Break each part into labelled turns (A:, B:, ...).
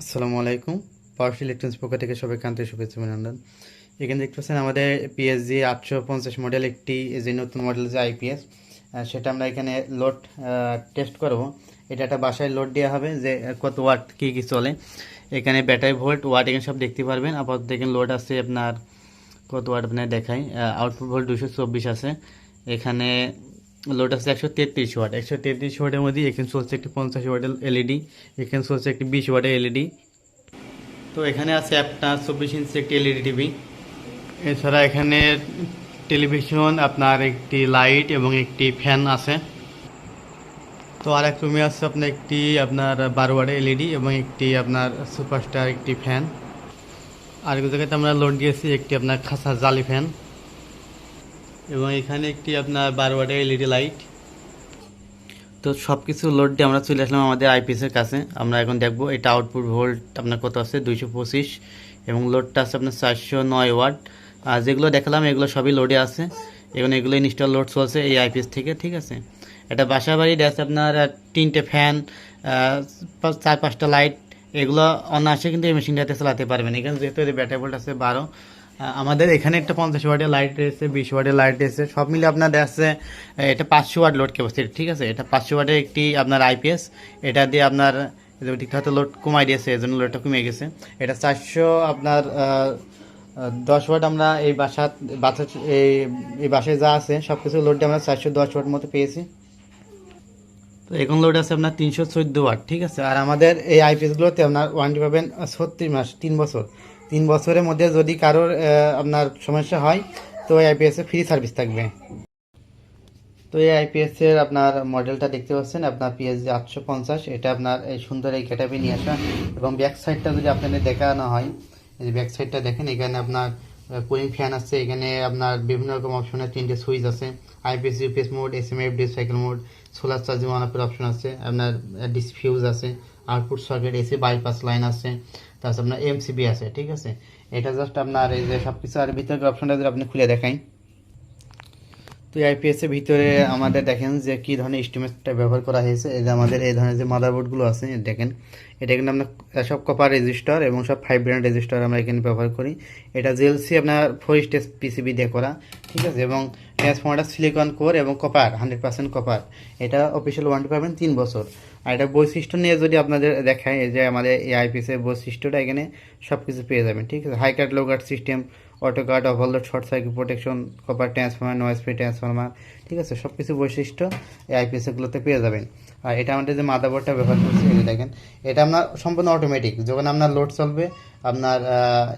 A: আসসালামু আলাইকুম। Powerful electronics পক্ষ থেকে সবাই কান্তি শুভেচ্ছা অভিনন্দন। এখানে দেখতে পাচ্ছেন আমাদের পিএসজি আটশো পঞ্চাশ মডেল একটি যে নতুন মডেল যে আইপিএস সেটা আমরা এখানে লোড টেস্ট করব। এটা একটা বাসায় লোড দেওয়া হবে যে, কত ওয়াট কী কী চলে। এখানে ব্যাটারি ভোল্ট ওয়াট এখানে সব দেখতে পারবেন। আপাতত এখানে লোড আছে আপনার, কত ওয়াট আপনার দেখায় আউটপুট ভোল্ট দুশো চব্বিশ আছে। এখানে লোড আছে একশো তেত্রিশ ওয়াট। একশো তেত্রিশ ওয়াটের মধ্যে এখানে চলছে একটি পঞ্চাশ ওয়াটের এলইডি এখানে চলছে একটি বিশ ওয়াটের এলইডি তো এখানে আছে আপনার চব্বিশ ইঞ্চি একটি এলইডি টিভি এছাড়া এখানে টেলিভিশন, আপনার একটি লাইট এবং একটি ফ্যান আছে। তো আর এক রুমে আছে আপনার একটি আপনার বারো ওয়াটের এলইডি এবং একটি আপনার সুপারস্টার, একটি ফ্যান। আর এক জায়গাতে আমরা লোড দিয়েছি একটি আপনার খাসা জালি ফ্যান। এবং এখানে একটি আপনার বারো ওয়াটের এলইডি লাইট। তো সব কিছু লোড দিয়ে আমরা চলে আসলাম আমাদের আইপিএসের কাছে। আমরা এখন দেখব এটা আউটপুট ভোল্ট আপনার কত আছে? দুইশো পঁচিশ এবং লোডটা আছে আপনার চারশো নয় ওয়াট আর যেগুলো দেখালাম, এগুলো সবই লোডে আছে। এবং এগুলো ইনস্টল লোড চলছে এই আইপিএস থেকে, ঠিক আছে? এটা বাসা বাড়ির আছে আপনার তিনটে ফ্যান চার পাঁচটা লাইট এগুলো অনায়াসে কিন্তু এই মেশিনটাতে চালাতে পারবেন। এখানে যেহেতু ব্যাটারি ভোল্ট আছে বারো আমাদের এখানে একটা পঞ্চাশ ওয়াটের লাইট রয়েছে বিশ ওয়াটের লাইট রয়েছে সব মিলে আপনার আছে এটা পাঁচশো ওয়াট লোড ক্যাপাসিটি ঠিক আছে? এটা পাঁচশো ওয়াটের একটি আপনার আইপিএস এটা দিয়ে আপনার ঠিকঠাক লোড কমাই দিয়েছে এই জন্য লোডটা কমে গেছে। এটা চারশো আপনার দশ ওয়াট আমরা এই বাসা বাসা, এই এই বাসায় যা আছে সব কিছু লোডটা আমরা চারশো দশ ওয়াট মতো পেয়েছি। তো এখন লোড আছে আপনার তিনশো চোদ্দ ওয়াট, ঠিক আছে? আর আমাদের এই আইপিএসগুলোতে আপনার ওয়ারেন্টি পাবেন ছত্রিশ মাস, তিন বছর। তিন বছরের মধ্যে যদি কারোর আপনার সমস্যা হয়, তো এই আইপিএসে ফ্রি সার্ভিস থাকবে। তো এই আইপিএস এর আপনার মডেলটা দেখতে পাচ্ছেন, আপনার পিএসজি আটশো পঞ্চাশ, এটা আপনার এই সুন্দর এই গেটাপে নিয়ে আসা। এবং ব্যাক সাইডটা যদি আপনাদের দেখানো হয়, এই যে ব্যাক সাইডটা দেখেন, এখানে আপনার কুলিং ফ্যান আছে, এখানে আপনার বিভিন্ন রকম অপশনের তিনটে সুইচ আছে IPS UPS mode S M F D cycle mode solar charging আপের অপশন আছে, আপনার ডিসফিউজ আছে। Output circuit AC, bypass line আছে, তারপর আপনার এমসিবি আছে, ঠিক আছে? এটা জাস্ট আপনার এই যে সব কিছু আর ভিতরে অপশনটা যদি আপনি খুলে দেখাই। তো এই আইপিএস এর ভিতরে আমাদের দেখেন যে কি ধরনের ইনস্ট্রুমেন্টটা ব্যবহার করা হয়েছে। এই যে আমাদের এই ধরনের যে মাদারবোর্ডগুলো আছে দেখেন, এটা কিন্তু আমরা সব কপার রেজিস্টার এবং সব ফাইভ ব্র্যান্ড রেজিস্টার আমরা এখানে ব্যবহার করি। এটা জেলসি আপনার ফোর স্টেজ পিসিবি দিয়ে করা, ঠিক আছে? এবং ট্রান্সফর্মারটা সিলিকন কোর এবং কপার হান্ড্রেড পার্সেন্ট কপার এটা অফিসিয়াল ওয়ারেন্টি পাবেন তিন বছর। আর এটা বৈশিষ্ট্য নিয়ে যদি আপনাদের দেখায় যে আমাদের এই আইপিএস এর বৈশিষ্ট্যটা এখানে সব কিছু পেয়ে যাবেন, ঠিক আছে? High cut low cut system auto cut overload short circuit protection copper transformer noise free transformer ঠিক আছে? সব কিছু বৈশিষ্ট্য এই আইপিএস এগুলোতে পেয়ে যাবেন। আর এটা আমাদের যে মাদারবোর্ডটা ব্যবহার করছি, এই দেখেন, এটা আপনার সম্পূর্ণ অটোমেটিক যখন আপনার লোড চলবে, আপনার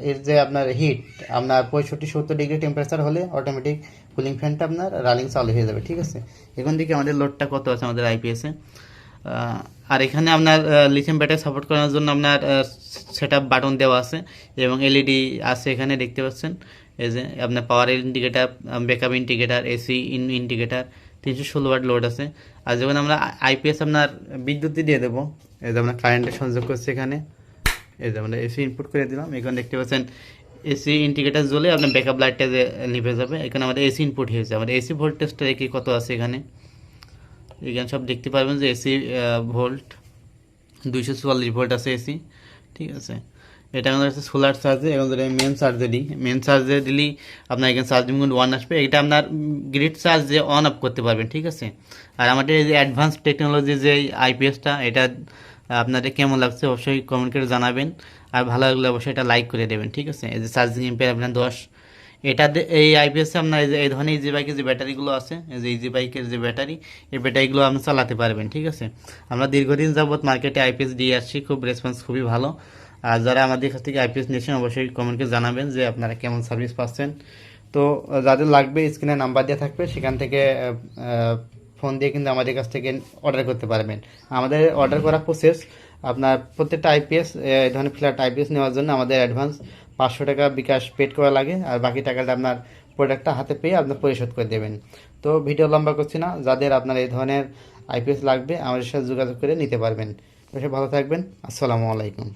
A: এর যে আপনার হিট আপনার পঁয়ষট্টি, সত্তর ডিগ্রি টেম্পারেচার হলে অটোমেটিক কুলিং ফ্যানটা আপনার রানিং চালু হয়ে যাবে, ঠিক আছে? এখন থেকে আমাদের লোডটা কত আছে আমাদের আইপিএসে আর এখানে আপনার লিথিয়াম ব্যাটারি সাপোর্ট করার জন্য আপনার সেট বাটন দেওয়া আছে এবং এলইডি আছে এখানে, দেখতে পাচ্ছেন? এই যে আপনার power indicator backup indicator AC in indicator তিনশো ষোলো ওয়াট লোড আছে। আর যখন আমরা আইপিএস আপনার বিদ্যুৎ দিয়ে দেবো, এই যে আমরা কারেন্টের সংযোগ করছি এখানে, এই যে আমরা এসি ইনপুট করে দিলাম, এখানে দেখতে পাচ্ছেন এসি ইন্ডিকেটার জ্বলে আপনার ব্যাকআপ লাইটটা যে নিভে যাবে, এখানে আমাদের এসি ইনপুট হয়েছে। আমাদের এসি ভোল্টেজটা দেখি কত আছে এখানে? এখানে সব দেখতে পারবেন যে এসি ভোল্ট, দুইশো চুয়াল্লিশ ভোল্ট আছে এসি, ঠিক আছে? এটা আমাদের হচ্ছে সোলার চার্জে এবং যদি মেন চার্জে দিই মেন চার্জে দিলেই আপনার এখানে চার্জিং মোড ওয়ান আসবে। এটা আপনার গ্রিড চার্জে অন অফ করতে পারবেন, ঠিক আছে? আর আমাদের এই যে অ্যাডভান্স টেকনোলজি যে আইপিএসটা এটা আপনাদের কেমন লাগছে অবশ্যই কমেন্ট করে জানাবেন। আর ভালো লাগলে অবশ্যই এটা লাইক করে দেবেন, ঠিক আছে? এই যে চার্জিং এম্পেয়ার আপনার দশ এটা এই আইপিএসে আপনার এই যে এই ধরনের ইজি বাইকের যে ব্যাটারিগুলো আছে, এই যে ইজি বাইকের যে ব্যাটারি, এই ব্যাটারিগুলো আপনি চালাতে পারবেন, ঠিক আছে? আমরা দীর্ঘদিন যাবৎ মার্কেটে আইপিএস দিয়ে আসছি, খুব রেসপন্স খুবই ভালো। আর যারা আমাদের কাছ থেকে আইপিএস নিয়েছেন, অবশ্যই কমেন্টকে জানাবেন যে আপনারা কেমন সার্ভিস পাচ্ছেন। তো, যাদের লাগবে স্ক্রিনে নাম্বার দেওয়া থাকবে, সেখান থেকে ফোন দিয়ে কিন্তু আমাদের কাছ থেকে অর্ডার করতে পারবেন। আমাদের অর্ডার করা প্রসেস আপনার প্রত্যেকটা আইপিএস এই ধরনের ফ্ল্যাট আইপিএস নেওয়ার জন্য আমাদের অ্যাডভান্স পাঁচশো টাকা বিকাশ পেড করা লাগে, আর বাকি টাকাটা আপনার প্রোডাক্টটা হাতে পেয়ে আপনার পরিশোধ করে দেবেন। তো ভিডিও লম্বা করছি না, যাদের আপনার এই ধরনের আইপিএস লাগবে, আমাদের সাথে যোগাযোগ করে নিতে পারবেন। ভালো থাকবেন, আসসালামু আলাইকুম।